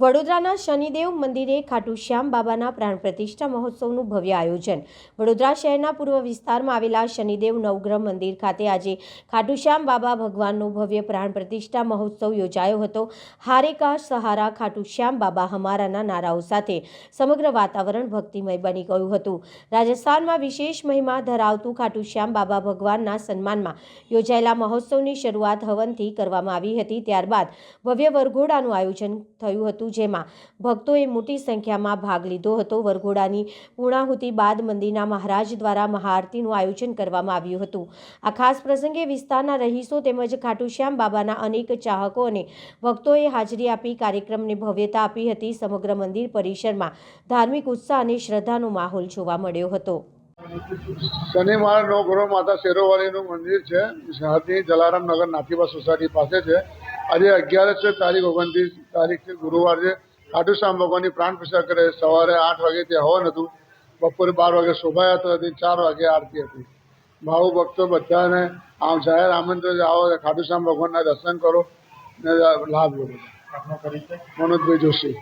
વડોદરાના શનિદેવ મંદિરે ખાટુ શ્યામ બાબાના પ્રાણ પ્રતિષ્ઠા મહોત્સવનું ભવ્ય આયોજન. વડોદરા શહેરના પૂર્વ વિસ્તારમાં આવેલા શનિદેવ નવગ્રહ મંદિર ખાતે આજે ખાટુશ્યામ બાબા ભગવાનનો ભવ્ય પ્રાણ પ્રતિષ્ઠા મહોત્સવ યોજાયો હતો. હારે કા સહારા ખાટુશ્યામ બાબા હમારાના નારાઓ સાથે સમગ્ર વાતાવરણ ભક્તિમય બની ગયું હતું. રાજસ્થાનમાં વિશેષ મહિમા ધરાવતું ખાટુશ્યામ બાબા ભગવાનના સન્માનમાં યોજાયેલા મહોત્સવની શરૂઆત હવનથી કરવામાં આવી હતી. ત્યારબાદ ભવ્ય વરઘોડાનું આયોજન થયું હતું. જેમાં ભક્તોએ મોટી સંખ્યામાં ભાગ લીધો હતો. વરઘોડાની પૂર્ણાહુતિ બાદ મંદિરના મહારાજ દ્વારા મહાઆરતીનું આયોજન કરવામાં આવ્યું હતું. આ ખાસ પ્રસંગે વિસ્તારના રહીશો તેમજ ખાટુશ્યામ બાબાના અનેક ચાહકો અને ભક્તોએ હાજરી આપી, કાર્યક્રમને ભવ્યતા આપી હતી. સમગ્ર મંદિર પરિસરમાં ધાર્મિક ઉત્સાહ અને શ્રદ્ધાનો માહોલ જોવા મળ્યો હતો. શનિવાર નવગ્રહ માતા શેરોવાળીનું મંદિર છે. જલારામ નગર નાથીબા સોસાયટી પાસે છે. આજે અગિયારસ છે તારીખ ઓગણત્રીસ તારીખ છે ગુરુવાર છે. ખાટુશ્યામ ભગવાનની પ્રાણ પ્રતિષ્ઠા કરે. સવારે આઠ વાગે ત્યાં હવન હતું. બપોરે બાર વાગે શોભાયાત્રા હતી ચાર વાગે આરતી હતી. ભાવ ભક્તો બધાને આમ જાહેર આમંત્રણ આવો ખાટુ ખાટુશ્યામ ભગવાનના દર્શન કરો ને લાભ લો. મનોજભાઈ જોશી.